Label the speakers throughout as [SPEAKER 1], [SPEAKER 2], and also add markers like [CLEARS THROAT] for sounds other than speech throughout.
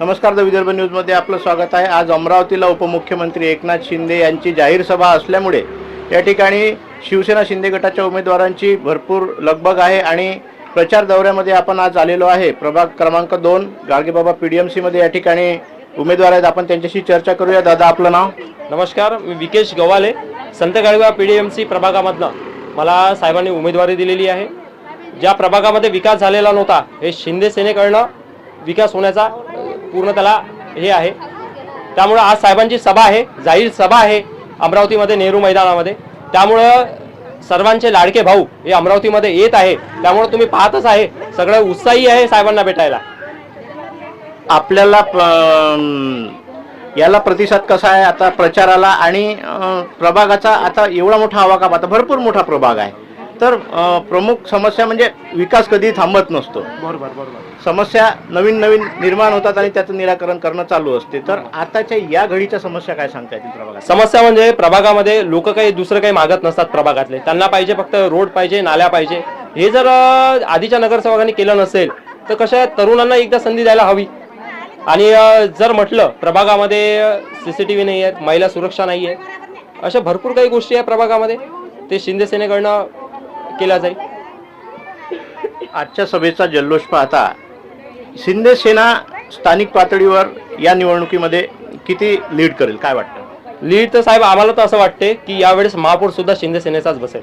[SPEAKER 1] नमस्कार द विदर्भ न्यूजमध्ये आपलं स्वागत आहे. आज अमरावतीला उपमुख्यमंत्री एकनाथ शिंदे यांची जाहीर सभा असल्यामुळे या ठिकाणी शिवसेना शिंदे गटाच्या उमेदवारांची भरपूर लगबग आहे आणि प्रचार दौऱ्यामध्ये आपण आज आलेलो आहे. प्रभाग क्रमांक दोन गाडगेबाबा पी डी एम सीमध्ये या ठिकाणी उमेदवार आहेत. आपण त्यांच्याशी चर्चा करूया. दादा आपलं नाव?
[SPEAKER 2] नमस्कार मी विकेश गवाले संत गाडवा पी डी एम सी प्रभागामधनं मला साहेबांनी उमेदवारी दिलेली आहे. ज्या प्रभागामध्ये विकास झालेला नव्हता हे शिंदे सेनेकडनं विकास होण्याचा पूर्ण त्याला हे आहे. त्यामुळं आज साहेबांची सभा आहे जाहीर सभा आहे अमरावतीमध्ये नेहरू मैदानामध्ये. त्यामुळं सर्वांचे लाडके भाऊ हे अमरावतीमध्ये येत आहे. त्यामुळं तुम्ही पाहतच आहे सगळं उत्साही आहे साहेबांना भेटायला.
[SPEAKER 1] आपल्याला याला प्रतिसाद कसा आहे आता प्रचाराला आणि प्रभागाचा आता एवढा मोठा आवाका आता भरपूर मोठा प्रभाग आहे. तर प्रमुख समस्या म्हणजे विकास कधी थांबत नसतो.
[SPEAKER 2] बरोबर बरोबर.
[SPEAKER 1] समस्या नवीन नवीन निर्माण होतात आणि त्याचं निराकरण करणं चालू असते. तर आताच्या या घडीच्या समस्या काय सांगता येतील प्रभागात?
[SPEAKER 2] समस्या म्हणजे प्रभागामध्ये लोक काही दुसरं काही मागत नसतात प्रभागातले. त्यांना पाहिजे फक्त रोड पाहिजे नाल्या पाहिजे. हे जर आधीच्या नगरसेवकांनी केलं नसेल तर कशा तरुणांना एकदा संधी द्यायला हवी. आणि जर म्हटलं प्रभागामध्ये सी सी टी व्ही नाही आहेत महिला सुरक्षा नाही आहे अशा भरपूर काही गोष्टी आहे प्रभागामध्ये. ते शिंदे केला जाईल.
[SPEAKER 1] आजच्या सभेचा जल्लोष पाहता शिंदे सेना स्थानिक पातळीवर या निवडणुकीमध्ये किती लीड करेल काय वाटतं?
[SPEAKER 2] लीड तर साहेब आम्हाला तर असं वाटते की यावेळेस महापौर सुद्धा शिंदे सेनेचाच बसेल.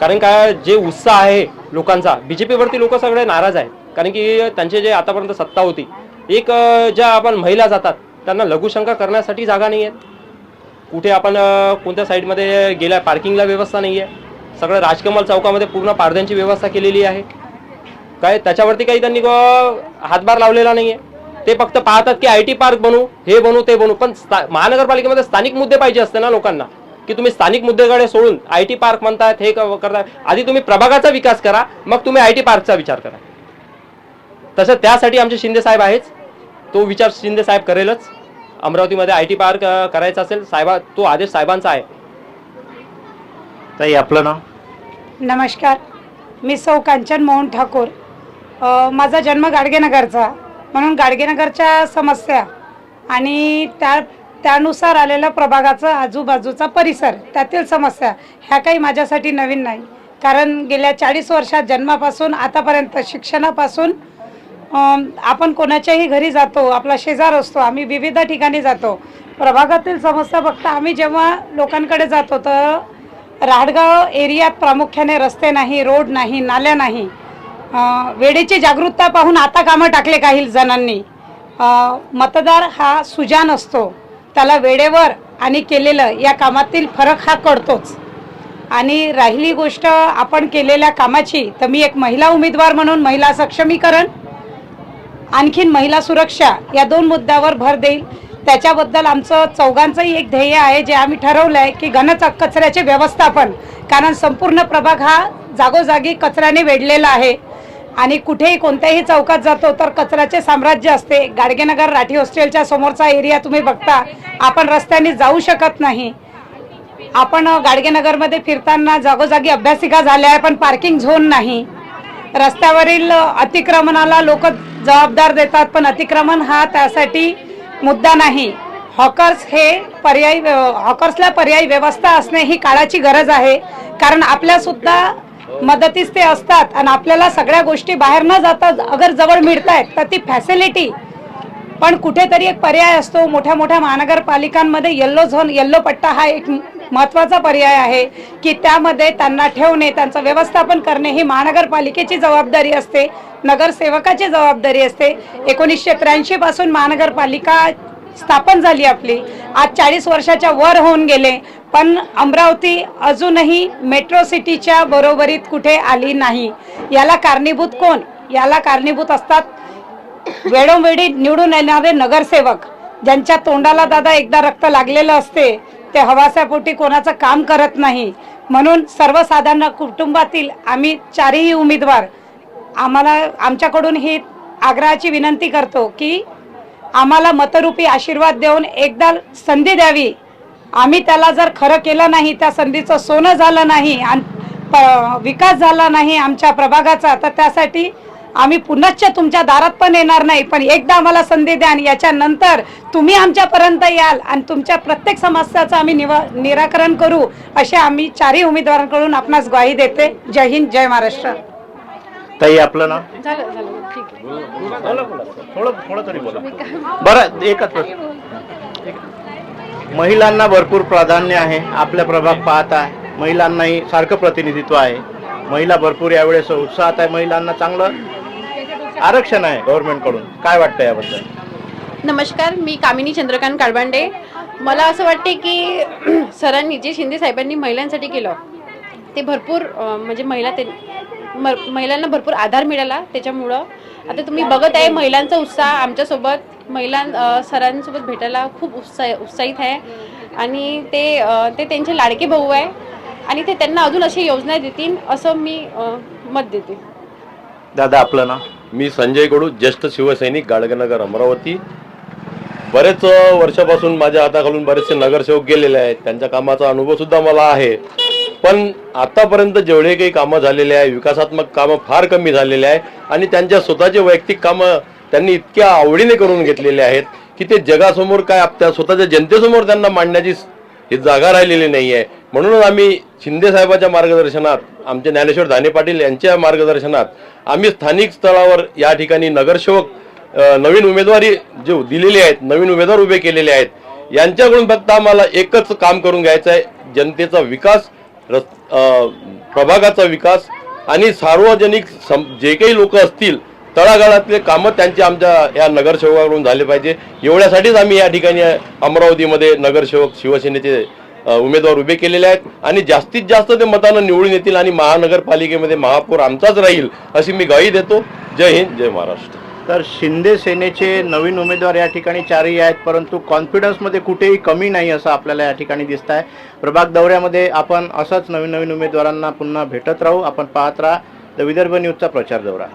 [SPEAKER 2] कारण काय जे उत्साह आहे लोकांचा बीजेपीवरती लोक सगळे नाराज आहेत. कारण की त्यांचे जे आतापर्यंत सत्ता होती एक ज्या आपण महिला जातात त्यांना लघुशंका करण्यासाठी जागा नाही आहेत कुठे आपण कोणत्या साईडमध्ये गेल्या पार्किंगला व्यवस्था नाही आहे सगळं राजकमल चौकामध्ये पूर्ण पारद्यांची व्यवस्था केलेली आहे. काय त्याच्यावरती काही त्यांनी हातभार लावलेला नाही आहे ते फक्त पाहतात की आय टी पार्क बनू हे बनू ते बनवू पण महानगरपालिकेमध्ये स्थानिक मुद्दे पाहिजे असते ना लोकांना की तुम्ही स्थानिक मुद्देकडे सोडून आय टी पार्क म्हणतात हे करतात करताय आधी तुम्ही प्रभागाचा विकास करा मग तुम्ही आय टी पार्कचा विचार करा. तसं त्यासाठी आमचे शिंदे साहेब आहेच. तो विचार शिंदे साहेब करेलच. अमरावतीमध्ये आय टी पार्क करायचा असेल साहेबा तो आदेश साहेबांचा आहे.
[SPEAKER 1] ताई आपलं नाव?
[SPEAKER 3] नमस्कार. मी सौ कांचन मोहन ठाकूर. माझा जन्म गाडगेनगरचा. म्हणून गाडगेनगरच्या समस्या आणि त्या त्यानुसार आलेला प्रभागाचा आजूबाजूचा परिसर त्यातील समस्या ह्या काही माझ्यासाठी नवीन नाही. कारण गेल्या चाळीस वर्षात जन्मापासून आतापर्यंत शिक्षणापासून आपण कोणाच्याही घरी जातो आपला शेजार असतो आम्ही विविध ठिकाणी जातो. प्रभागातील समस्या बघता आम्ही जेव्हा लोकांकडे जातो तर राहडगाव एरियात प्रामुख्याने रस्ते नाही रोड नाही नाल्या नाही. वेळेची जागरूकता पाहून आता कामं टाकले काही जणांनी. मतदार हा सुजान असतो. त्याला वेळेवर आणि केलेलं या कामातील फरक हा कळतोच. आणि राहिली गोष्ट आपण केलेल्या कामाची तर मी एक महिला उमेदवार म्हणून महिला सक्षमीकरण आणखीन महिला सुरक्षा या दोन मुद्द्यावर भर देईल. त्याच्याबद्दल आमचं चौघांचंही एक ध्येय आहे जे आम्ही ठरवलं आहे की घन कचऱ्याचे व्यवस्थापन. कारण संपूर्ण प्रभाग हा जागोजागी कचऱ्याने वेढलेला आहे. आणि कुठेही कोणत्याही चौकात जातो तर कचऱ्याचे साम्राज्य असते. गाडगेनगर राठी हॉस्टेलच्या समोरचा एरिया तुम्ही बघता. आपण रस्त्याने जाऊ शकत नाही. आपण गाडगेनगरमध्ये फिरताना जागोजागी अभ्यासिका झाल्या आहे पण पार्किंग झोन नाही. रस्त्यावरील अतिक्रमणाला लोक जबाबदार देतात पण अतिक्रमण हा त्यासाठी मुद्दा नाही. हॉकर्स हे पर्यायी हॉकर्सला पर्यायी व्यवस्था असणे ही काळाची गरज आहे. कारण आपल्यासुद्धा मदतीस ते असतात आणि आपल्याला सगळ्या गोष्टी बाहेर न जाता अगर जवळ मिळत आहेत तर ती फॅसिलिटी पण कुठेतरी एक पर्याय असतो. मोठ्या मोठ्या महानगरपालिकांमध्ये येल्लो झोन येल्लो पट्टा हा एक महत्त्वाचा पर्याय आहे की त्यामध्ये त्यांना ठेवणे त्यांचं व्यवस्थापन करणे ही महानगरपालिकेची जबाबदारी असते नगरसेवकाची जबाबदारी असते. एकोणीसशे त्र्याऐंशीपासून महानगरपालिका स्थापन झाली आपली. आज चाळीस वर्षाच्या वर होऊन गेले पण अमरावती अजूनही मेट्रो सिटीच्या बरोबरीत कुठे आली नाही. याला कारणीभूत कोण? याला कारणीभूत असतात वेळोवेळी निवडून येणारे नगरसेवक ज्यांच्या तोंडाला दादा एकदा रक्त लागलेलं असते. ते हवासापोटी कोणाचं काम करत नाही. म्हणून सर्वसाधारण कुटुंबातील आम्ही चारही उमेदवार आम्हाला आमच्याकडून ही आग्रहाची विनंती करतो की आम्हाला मतरूपी आशीर्वाद देऊन एकदा संधी द्यावी. आम्ही त्याला जर खरं केलं नाही त्या संधीचं सोनं झालं नाही आणि प- विकास झाला नाही आमच्या प्रभागाचा तर त्यासाठी आम्ही पुनश्च तुमच्या दारात पण येणार नाही पण एकदा आम्हाला संधी द्या आणि याच्यानंतर तुम्ही आमच्यापर्यंत याल आणि तुमच्या प्रत्येक समस्याचं आम्ही निवा निराकरण करू असे आम्ही चारही उमेदवारांकडून आपणास ग्वाही देते. जय हिंद जय महाराष्ट्र.
[SPEAKER 1] ताई आपलं नाव?
[SPEAKER 4] झालं झालं ठीक आहे.
[SPEAKER 1] बोला बोला थोडं थोडं तरी बोला. बरं एकच प्रश्न. महिलांना भरपूर प्राधान्य आहे आपल्या प्रभाग पाहत आहे. महिलांनाही सारखं प्रतिनिधित्व आहे. महिला भरपूर यावेळेस उत्साहात आहे. महिलांना चांगलं आरक्षण आहे गव्हर्नमेंटकडून काय वाटतं याबद्दल?
[SPEAKER 4] नमस्कार मी कामिनी चंद्रकांत काळबांडे. मला असं वाटते की [CLEARS THROAT] सरांनी जे शिंदे साहेबांनी महिलांसाठी केलं ते भरपूर म्हणजे महिला ते महिलांना भरपूर आधार मिळाला त्याच्यामुळं. आता तुम्ही बघत आहे महिलांचा उत्साह आमच्यासोबत. महिलां सरांसोबत भेटायला खूप उत्साह उत्साहित आहे. आणि ते ते त्यांचे लाडके भाऊ आहे. आणि ते त्यांना अजून अशी योजना देतील असं मी मत देते.
[SPEAKER 1] दादा आपलं नाव?
[SPEAKER 5] मी संजय गडू ज्येष्ठ शिवसैनिक गाडगनगर अमरावती. बरेच वर्षापासून माझ्या हाताखालून बरेचसे नगरसेवक गेलेले आहेत. त्यांच्या कामाचा अनुभवसुद्धा मला आहे. पण आतापर्यंत जेवढे काही कामं झालेले आहे विकासात्मक कामं फार कमी झालेले आहे आणि त्यांच्या स्वतःचे वैयक्तिक कामं त्यांनी इतक्या आवडीने करून घेतलेले आहेत की ते जगासमोर काय आपल्या स्वतःच्या जनतेसमोर त्यांना मांडण्याची ही जागा राहिलेली नाही आहे म्हणूनच आम्ही शिंदेसाहेबाच्या मार्गदर्शनात आमचे ज्ञानेश्वर धाने पाटील यांच्या मार्गदर्शनात आम्ही स्थानिक स्थळावर या ठिकाणी नगरसेवक नवीन उमेदवारी जे दिलेले आहेत नवीन उमेदवार उभे केलेले आहेत यांच्याकडून फक्त आम्हाला एकच काम करून घ्यायचं आहे जनतेचा विकास रस- प्रभागाचा विकास आणि सार्वजनिक सम- जे काही लोक असतील तळागाळातले कामं त्यांचे आमच्या या नगरसेवकाकडून झाले पाहिजे. एवढ्यासाठीच आम्ही या ठिकाणी अमरावतीमध्ये नगरसेवक शिवसेनेचे उमेदवार उभे केलेले आहेत. आणि जास्तीत जास्त ते मतानं निवडून येतील आणि महानगरपालिकेमध्ये महापौर आमचाच राहील अशी मी ग्वाही देतो. जय हिंद जय महाराष्ट्र.
[SPEAKER 1] तर शिंदे सेनेचे नवीन उमेदवार या ठिकाणी चारही आहेत परंतु कॉन्फिडन्समध्ये कुठेही कमी नाही असं आपल्याला या ठिकाणी दिसत आहे प्रभाग दौऱ्यामध्ये आपण असंच नवीन नवीन उमेदवारांना पुन्हा भेटत राहू. आपण पाहत राहा. द विदर्भ न्यूजचा प्रचार दौरा.